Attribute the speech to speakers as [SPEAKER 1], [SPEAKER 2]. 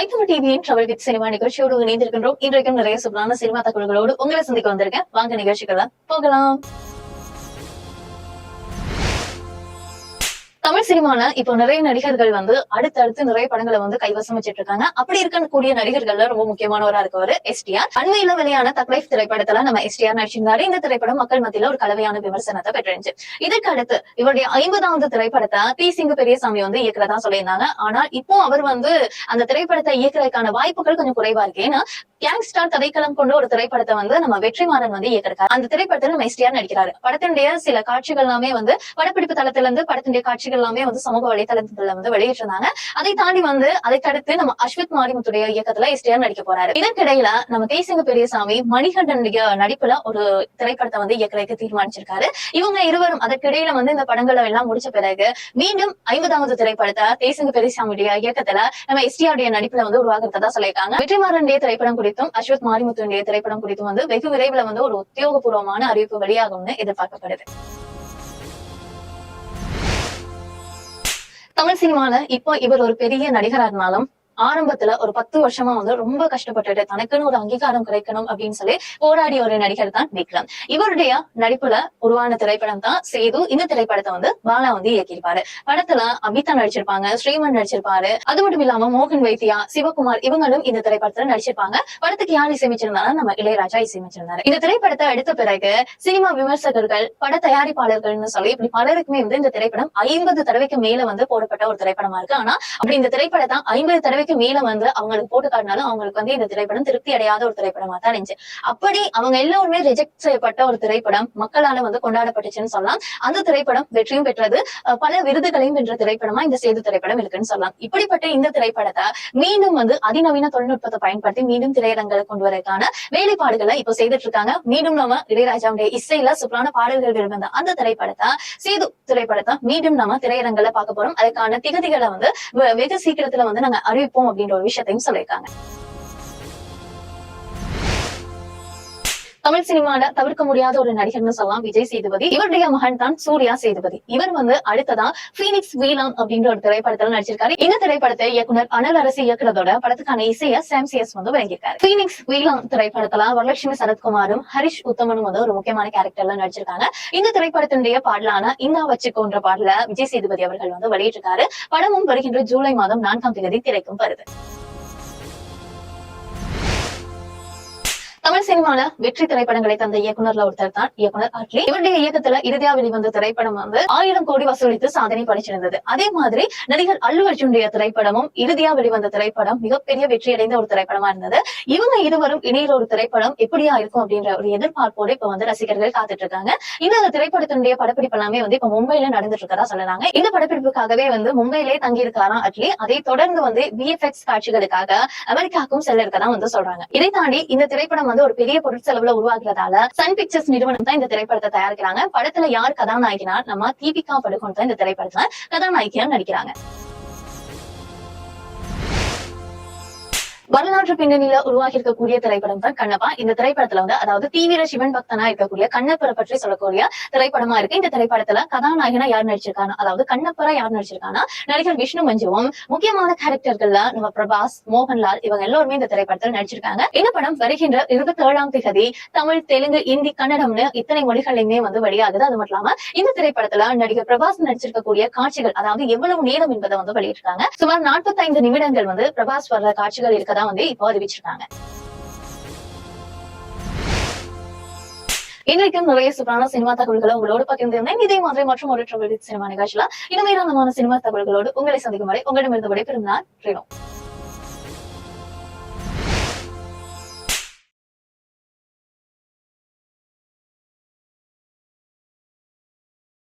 [SPEAKER 1] ஐத்தம டிவியின் travel with cinema நிகழ்ச்சியோடு இணைந்திருக்கின்றோம். இன்றைக்கும் நிறைய சூப்பரான சினிமா தகவல்களோடு உங்களை சந்திக்க வந்திருக்கேன். வாங்க நிகழ்ச்சிகளை போகலாம். தமிழ் சினிமால இப்போ நிறைய நடிகர்கள் வந்து அடுத்தடுத்து நிறைய படங்களை வந்து கைவசம் வச்சிட்டு இருக்காங்க அப்படி இருக்கக்கூடிய நடிகர்கள்ல ரொம்ப முக்கியமானவரா இருக்கவர் எஸ்டிஆர் அண்மையில வெளியான தக்லைஃப் திரைப்படத்துல நம்ம எஸ்டிஆர் நடிச்சிருந்தாரு. இந்த திரைப்படம் மக்கள் மத்தியில ஒரு கலவையான விமர்சனத்தை பெற்றிருந்துச்சு. இதற்கு அடுத்து இவருடைய ஐம்பதாவது திரைப்படத்தை பி சிங்கு பெரியசாமி வந்து இயக்குறதா சொல்லியிருந்தாங்க. ஆனால் இப்போ அவர் வந்து அந்த திரைப்படத்தை இயக்குறதுக்கான வாய்ப்புகள் கொஞ்சம் குறைவா இருக்கு. ஏன்னா கேங்ஸ்டார் கதைக்களம் கொண்ட ஒரு திரைப்படத்தை வந்து நம்ம வெற்றிமாறன் வந்து இயக்கிருக்காரு அந்த திரைப்படத்துல நம்ம எஸ்டிஆர் நடிக்கிறாரு. படத்தினுடைய சில காட்சிகள் எல்லாமே வந்து படப்பிடிப்பு தளத்துல இருந்து படத்தினுடைய காட்சிகள் எல்லாமே வந்து சமூக வலைதளத்துல வந்து வெளியிட்டிருந்தாங்க. அதை தாண்டி வந்து அதுக்கடுத்து நம்ம அஸ்வித் மாரிமுத்துடைய இயக்கத்துல எஸ்டிஆர் நடிக்க போறாரு. இதற்கிடையில நம்ம தேசிங்க பெரியசாமி மணிகண்டனுடைய நடிப்புல ஒரு திரைப்படத்தை வந்து இயக்கிறதுக்கு தீர்மானிச்சிருக்காரு. இவங்க இருவரும் அதற்கிடையில வந்து இந்த படங்களை எல்லாம் முடிச்ச பிறகு மீண்டும் ஐம்பதாவது திரைப்படத்தை தேசிங்க பெரியசாமியுடைய இயக்கத்துல நம்ம எஸ்டிஆருடைய நடிப்புல வந்து உருவாக்குறதா சொல்லியிருக்காங்க. வெற்றிமாறனுடைய திரைப்படம் குறித்தும் அஸ்வத் மாரிமுத்துடைய திரைப்படம் குறித்தும் வந்து வெகு விரைவில் வந்து ஒரு உத்தியோகபூர்வமான அறிவிப்பு வெளியாகும்னு எதிர்பார்க்கப்படுது. தமிழ் சினிமால இப்போ இவர் ஒரு பெரிய நடிகரா இருந்தாலும் ஆரம்பத்துல ஒரு பத்து வருஷமா வந்து ரொம்ப கஷ்டப்பட்டுட்டு தனக்குன்னு ஒரு அங்கீகாரம் கிடைக்கணும் அப்படின்னு சொல்லி போராடிய ஒரு நடிகர் தான் விக்ரம். இவருடைய நடிப்புல உருவான திரைப்படம் தான் சேது. இந்த திரைப்படத்தை வந்து பாலா வந்து இயக்கியிருப்பாரு. படத்துல அமிதா நடிச்சிருப்பாங்க ஸ்ரீமன் நடிச்சிருப்பாரு. அது மட்டும் இல்லாம மோகன் வைத்தியா சிவகுமார் இவங்களும் இந்த திரைப்படத்துல நடிச்சிருப்பாங்க. படத்துக்கு யார் இசையமைச்சிருந்தாலும் நம்ம இளையராஜா இசையமைச்சிருந்தாரு. இந்த திரைப்படத்தை எடுத்த பிறகு சினிமா விமர்சகர்கள் பட தயாரிப்பாளர்கள்னு சொல்லி இப்படி பலருக்குமே வந்து இந்த திரைப்படம் ஐம்பது தடவைக்கு மேல வந்து போடப்பட்ட ஒரு திரைப்படமா இருக்கு. ஆனா அப்படி இந்த திரைப்படத்தை ஐம்பது தடவைக்கு மேல வந்து அவங்களுக்கு போட்டு காட்டினாலும் அவங்களுக்கு வந்து இந்த திரைப்படம் திருப்தி அடையாத ஒரு திரைப்படமா தான் இருந்துச்சு. அப்படி அவங்க எல்லோருமே ரிஜெக்ட் செய்யப்பட்ட ஒரு திரைப்படம் மக்களால வந்து கொண்டாடப்பட்டுச்சுன்னு சொல்லலாம். அந்த திரைப்படம் வெற்றியும் பெற்றது. பல விருதுகளையும் வென்ற திரைப்படமா இந்த சேது திரைப்படம் இருக்குன்னு சொல்லலாம். இப்படிப்பட்ட இந்த திரைப்படத்தை மீண்டும் வந்து அதிநவீன தொழில்நுட்பத்தை பயன்படுத்தி மீண்டும் திரையரங்களை கொண்டு வரதுக்கான வேலைப்பாடுகளை இப்போ செய்துட்டு இருக்காங்க மீண்டும் நம்ம இளையராஜாவுடைய இசையில சூப்பரான பாடல்கள் இருந்த அந்த திரைப்படத்தை சேது திரைப்படத்தை மீண்டும் நம்ம திரையரங்களை பார்க்க போறோம். அதுக்கான திகதிகளை வந்து வெகு சீக்கிரத்துல வந்து நாங்க அறிவிப்போம். ဖုန်းကိုပြင်လို့ရရှက်သိမ်းဆက်လိုက်ကန် தமிழ் சினிமால தவிர்க்க முடியாத ஒரு நடிகர்னு சொல்லலாம் விஜய் சேதுபதி. இவருடைய மகன் தான் சூர்யா சேதுபதி. இவர் வந்து அடுத்ததா பீனிக்ஸ் வீலாம் அப்படின்ற ஒரு திரைப்படத்துல நடிச்சிருக்காரு. இந்த திரைப்படத்தை இயக்குனர் அனல் அரசு இயக்குறதோட படத்துக்கான இசைய சாம் சிஎஸ் வந்து வழங்கியிருக்காரு. பீனிக்ஸ் வீலாம் திரைப்படத்துல வரலட்சுமி சரத்குமாரும் ஹரிஷ் உத்தமனும் வந்து ஒரு முக்கியமான கேரக்டர்ல நடிச்சிருக்காங்க. இந்த திரைப்படத்தினுடைய பாடலான இந்தா வச்சுக்கோன்ற பாடல விஜய் சேதுபதி அவர்கள் வந்து வெளியிட்டிருக்காரு. படமும் வருகின்ற ஜூலை மாதம் நான்காம் தேதி திரைக்கும் வருது. தமிழ் வெற்றி திரைப்படங்களை தந்த இயக்குனர்ல ஒருத்தர் தான் இயக்குனர் அட்லி இவருடைய இயக்கத்துல இறுதியா வெளிவந்த திரைப்படம் வந்து ஆயிரம் கோடி வசூலித்து சாதனை படைச்சிருந்தது. அதே மாதிரி நடிகர் அல்லு அர்ஜுனுடைய திரைப்படமும் இறுதியா வெளிவந்த திரைப்படம் மிகப்பெரிய வெற்றி அடைந்த ஒரு திரைப்படமா இருந்தது. இவங்க இருவரும் இணையிற ஒரு திரைப்படம் எப்படியா இருக்கும் அப்படின்ற ஒரு எதிர்பார்ப்போடு இப்ப வந்து ரசிகர்கள் காத்துட்டு இருக்காங்க. இந்த திரைப்படத்தினுடைய படப்பிடிப்பு எல்லாமே வந்து இப்ப மும்பையில நடந்துட்டு இருக்கதா சொல்றாங்க இந்த படப்பிடிப்புக்காகவே வந்து மும்பையிலே தங்கி இருக்காராம் அட்லி அதை தொடர்ந்து வந்து விஎஃப்எக்ஸ் காட்சிகளுக்காக அமெரிக்காவுக்கும் செல்ல இருக்கதான் வந்து சொல்றாங்க. இதை தாண்டி இந்த திரைப்படம் வந்து ஒரு பெரிய பொருட்செலவுல உருவாகிறதால சன் பிக்சர்ஸ் நிறுவனம் தான் இந்த திரைப்படத்தை தயாரிக்கிறாங்க. படத்துல யார் கதாநாயகினா நம்ம தீபிகா படுகோன் தான் இந்த திரைப்படத்துல கதாநாயகியா நடிக்கிறாங்க. வரலாற்று பின்னணியில உருவாகி இருக்கக்கூடிய திரைப்படம் தான் கண்ணப்பா. இந்த திரைப்படத்துல வந்து அதாவது தீவிர சிவன் பக்தனா இருக்கக்கூடிய கண்ணப்பரை பற்றி சொல்லக்கூடிய திரைப்படமா இருக்கு. இந்த திரைப்படத்துல கதாநாயகனா யார் நடிச்சிருக்கானா? அதாவது கண்ணப்பரா யார் நடிச்சிருக்கானா? நடிகர் விஷ்ணு மஞ்சுவும் முக்கியமான கேரக்டர்கள்ல நம்ம பிரபாஸ் மோகன்லால் இவங்க எல்லாருமே இந்த திரைப்படத்துல நடிச்சிருக்காங்க. இந்த படம் வருகின்ற இருபத்தி ஏழாம் தேதி தமிழ் தெலுங்கு இந்தி கன்னடம்னு இத்தனை மொழிகளையுமே வந்து வெளியாகுது. அது மட்டும் இல்லாம இந்த திரைப்படத்துல நடிகர் பிரபாஸ் நடிச்சிருக்கக்கூடிய காட்சிகள் அதாவது எவ்வளவு நேரம் என்பதை வந்து வெளியிட்டிருக்காங்க. சுமார் 45 நிமிடங்கள் வந்து பிரபாஸ் வர்ற காட்சிகள் இருக்கதா வந்து இப்போ அறிவிச்சிருக்காங்க. இன்றைக்கும் நிறைய சூப்பரான சினிமா தகவல்களை உங்களோடு பகிர்ந்திருந்தேன். இதே மாதிரி மற்றும் ஒரு ட்ரபிள் சினிமா நிகழ்ச்சியில இனிமேலான சினிமா தகவல்களோடு உங்களை சந்திக்கும் வரை உங்களிடமிருந்து விடைபெறும் நான் ரேணு.